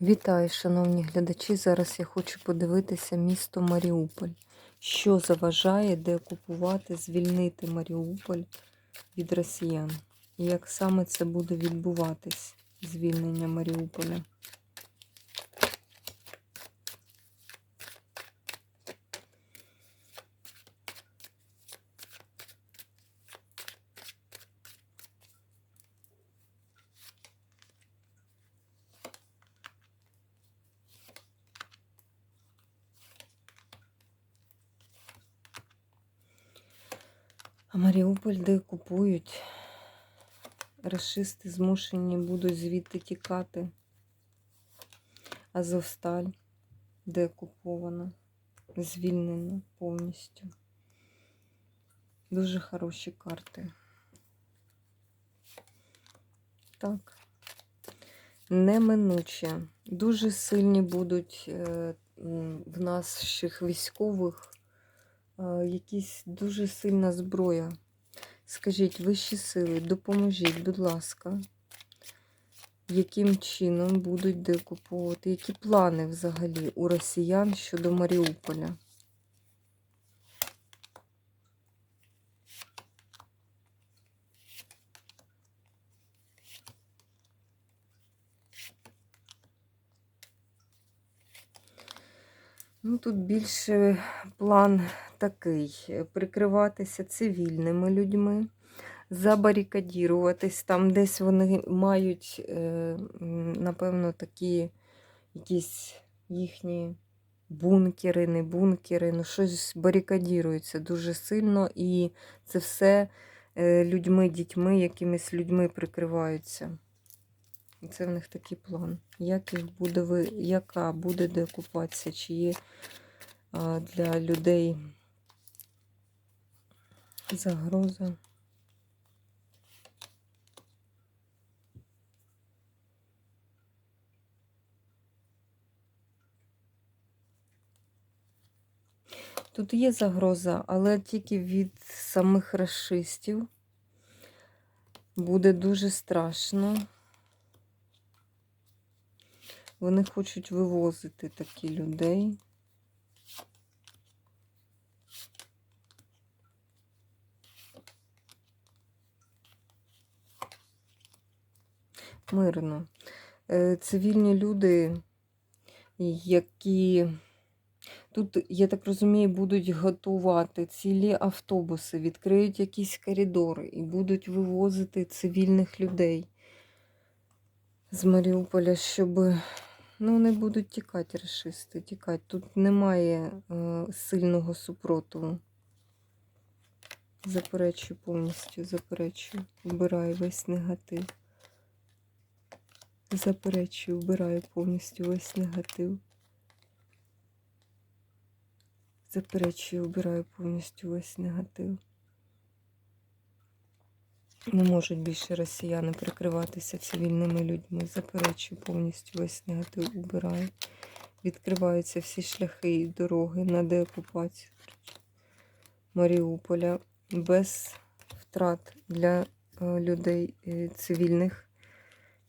Вітаю, шановні глядачі. Зараз я хочу подивитися місто Маріуполь. Що заважає деокупувати, звільнити Маріуполь від росіян? І як саме це буде відбуватись, звільнення Маріуполя? Маріуполь де купують? Рашисти змушені будуть звідти тікати. Азовсталь де окупована, звільнена повністю. Дуже хороші карти. Так. Неминуче. Дуже сильні будуть е, в наших військових якісь дуже сильна зброя. Скажіть, вищі сили, допоможіть, будь ласка, яким чином будуть деокуповувати, які плани взагалі у росіян щодо Маріуполя? Ну, тут більше план такий: е, прикриватися цивільними людьми, забарикадіруватись. Там десь вони мають, е, напевно, такі якісь їхні бункери, не бункери, ну щось барикадірується дуже сильно, і це все е, людьми, дітьми, якимись людьми прикриваються. Це в них такий план. Як їх буде яка буде деокупація, чи є для людей загроза? Тут є загроза, але тільки від самих расистів. Буде дуже страшно. Вони хочуть вивозити такі людей. Мирно. Е, Цивільні люди, які тут, я так розумію, будуть готувати цілі автобуси, відкриють якісь коридори і будуть вивозити цивільних людей з Маріуполя, щоб ну, не будуть тікати расисти, тікати. Тут немає е, сильного супротиву. Заперечую повністю, заперечую. Вбираю весь негатив. Заперечую, вбираю повністю весь негатив. Заперечую, вбираю повністю весь негатив. Не можуть більше росіяни прикриватися цивільними людьми. Заперечую повністю весь негатив убираю. Відкриваються всі шляхи і дороги на деокупацію Маріуполя без втрат для е, людей е, цивільних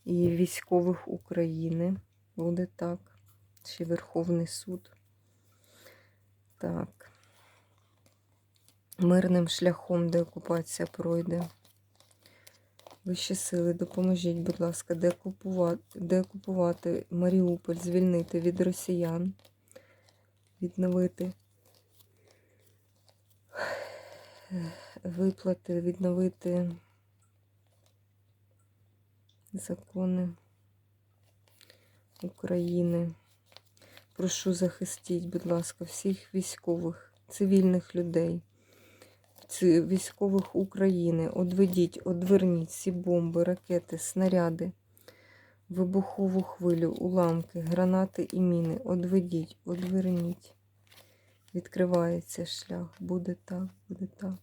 і військових України. Буде так. Ще Верховний суд. Так. Мирним шляхом деокупація пройде. Вищі сили, допоможіть, будь ласка, деокупувати, деокупувати Маріуполь, звільнити від росіян, відновити виплати, відновити закони України. Прошу захистіть, будь ласка, всіх військових, цивільних людей військових України. Одведіть, одверніть всі бомби, ракети, снаряди, вибухову хвилю, уламки, гранати і міни. Одведіть, одверніть. Відкривається шлях. Буде так, буде так.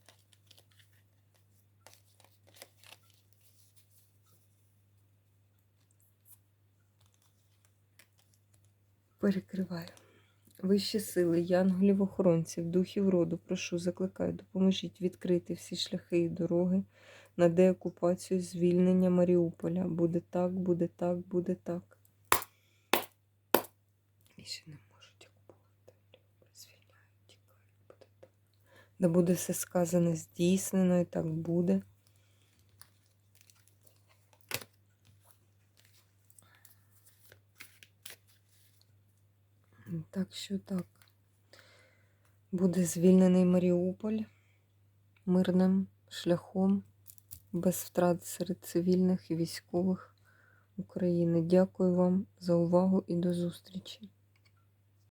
Перекриваю. Вищі сили, янголів охоронців, духів роду, прошу, закликаю, допоможіть відкрити всі шляхи і дороги на деокупацію, звільнення Маріуполя. Буде так, буде так, буде так. більше не можуть окупувати. Звільняють, тікають, буде так. Да буде все сказане здійснено, і так буде. Так що так. Буде звільнений Маріуполь мирним шляхом, без втрат серед цивільних і військових України. Дякую вам за увагу і до зустрічі!